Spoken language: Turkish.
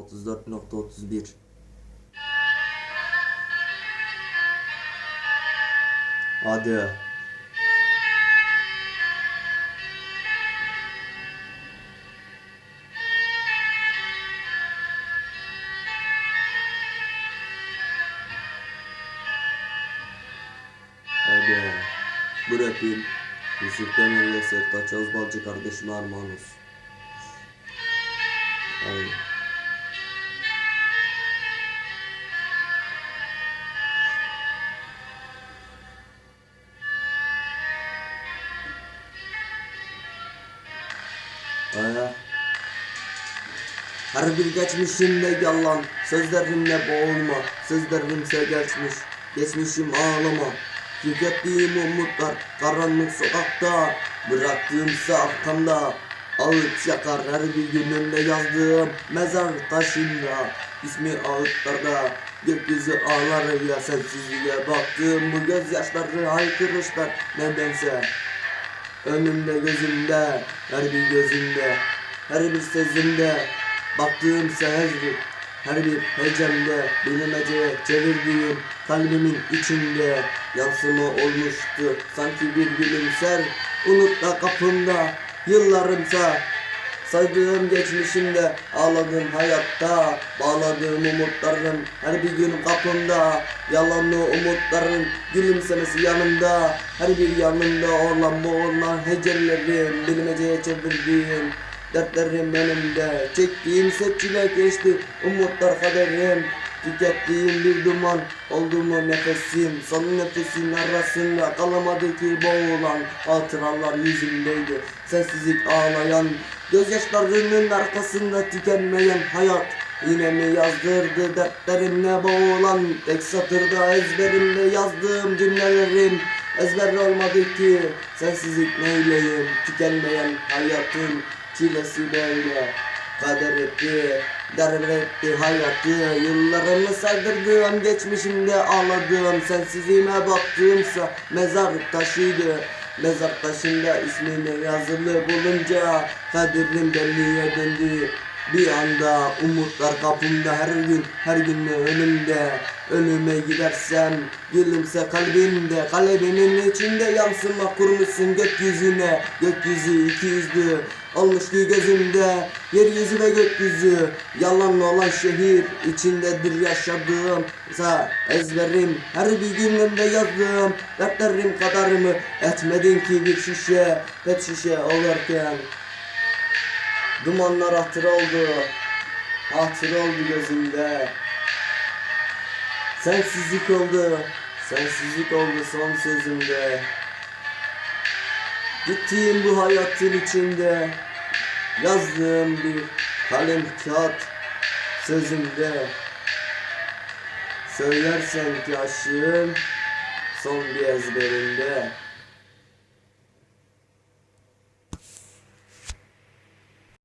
34.31 Hadi. Hadi. Bu rapim Yusuf Demir ve Sertaç Özbalcı kardeşime armağan olsun. Hadi. Her bir geçmişimde yalan Sözlerimle boğulma Sözlerimse geçmiş Geçmişim ağlama. Tükettiğim umutlar Karanlık sokakta Bıraktığımsa arkamda. Ağıt yakar her bir günümde yazdığım Mezar taşında. İsmi ağıtlarda Gökyüzü ağlar ya sensizliğe baktığım Bu gözyaşları haykırışlar Nedense. Önümde gözümde, her bir gözümde, her bir sözümde, baktığım her bir, her bir hecemde, bilinmeceye çevirdiğim kalbimin içinde yansıma olmuştu. Sanki bir gülümser, unut da kapımda, yıllarımsa Saydığım geçmişimde, ağladığım hayatta Bağladığım umutlarım her bir gün kapımda. Yalanlı umutların gülümsemesi yanımda Her bir yanımda olan bu olan hecellerim Bilmeceye çevirdiğim dertlerim önümde Çektiğim seçile geçti umutlar kaderim. Tükettiğim bir duman oldu mu nefesim? Son nefesin arasında kalamadı ki boğulan. Hatıralar yüzümdeydi sessizlik ağlayan. Gözyaşlarının arkasında tükenmeyen hayat. Yine mi yazdırdı dertlerimle boğulan? Tek satırda ezberimde yazdığım cümlelerim. Ezber olmadı ki sensizlik neyleyim? Tükenmeyen hayatın çilesi böyle Kader etti, etti hayatı Yıllarımı saydırdığım geçmişimde ağladığım Sensizliğime baktığımsa mezar taşıydı. Mezar taşında ismini yazılı bulunca Kaderim belliye döndü. Bir anda umutlar kapımda her gün her gün önümde? Ölüme gidersem gülümse kalbimde. Kalemimin içinde yansıma kurmuşsun gökyüzüne. Gökyüzü iki yüzlü olmuş ki gözümde Yeryüzü ve gökyüzü. Yalan olan şehir içindedir yaşadığım. Sa ezberim her bir günümde yazdığım. Dertlerim kadarımı etmedin ki bir şişe Pet şişe olurken Dumanlar hatır oldu Hatır oldu gözümde. Sensizlik oldu Sensizlik oldu son sözümde Gittiğim bu hayatın içinde Yazdığım bir kalem kağıt Sözümde Söylersen ki aşığım Son bir ezberimde